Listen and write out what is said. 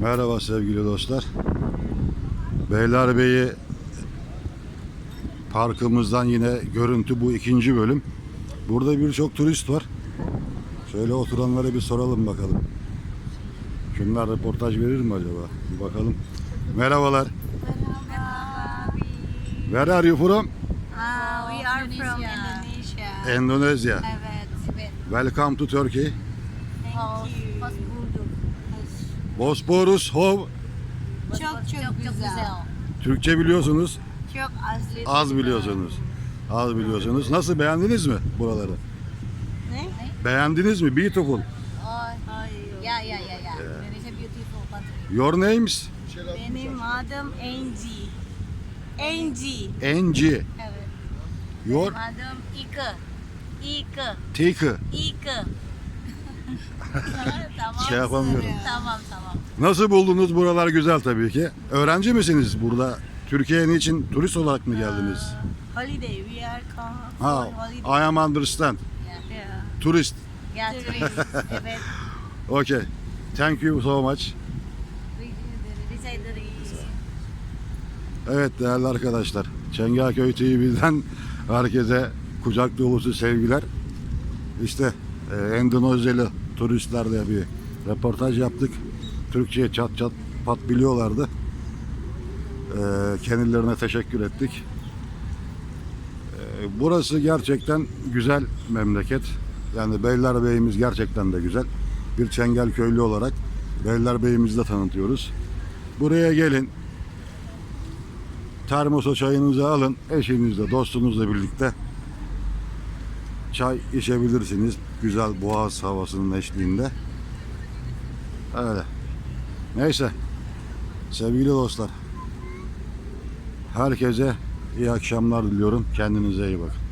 Merhaba sevgili dostlar. Beylerbeyi parkımızdan yine görüntü bu ikinci bölüm. Burada birçok turist var. Şöyle oturanlara bir soralım bakalım. Şunlar röportaj verir mi acaba? Bir bakalım. Merhabalar. Where are you from? Uh, we are from Indonesia. Endonezya. Evet. Welcome to Turkey. Thank you. Bosporus Hov. Çok çok, güzel. Türkçe biliyorsunuz. Çok asli. Az biliyorsunuz. Az biliyorsunuz. Nasıl beğendiniz mi buraları? Ne? Beğendiniz mi? Beautiful. Oh, Hayır. ya ya ya ya. Indonesia beautiful country. Your names? Benim adım Angie. Angie. Enci. Evet. Your Adım Ike. Ike. Tika. Ike. Tamam. Şey yapamıyorum. Tamam tamam. Nasıl buldunuz? Buralar güzel tabii ki. Öğrenci misiniz burada? Türkiye'ye niçin turist olarak mı geldiniz? Holiday. We are come Ha, for holiday. I am understand. Yeah. Turist. Ya turist. evet. Okay. Thank you so much. Rica ederim. Evet değerli arkadaşlar. Çengelköy TV'den herkese kucak dolusu sevgiler. İşte e, Endonezyalı turistlerle bir röportaj yaptık. Türkçe'ye çat çat pat biliyorlardı. E, kendilerine teşekkür ettik. E, burası gerçekten güzel memleket. Yani Beylerbeyi'miz gerçekten de güzel. Bir Çengelköylü olarak Beylerbeyi'mizi de tanıtıyoruz. Buraya gelin, termosa çayınızı alın. Eşinizle, dostunuzla birlikte çay içebilirsiniz. Güzel boğaz havasının eşliğinde. Öyle. Neyse. Sevgili dostlar. Herkese iyi akşamlar diliyorum. Kendinize iyi bakın.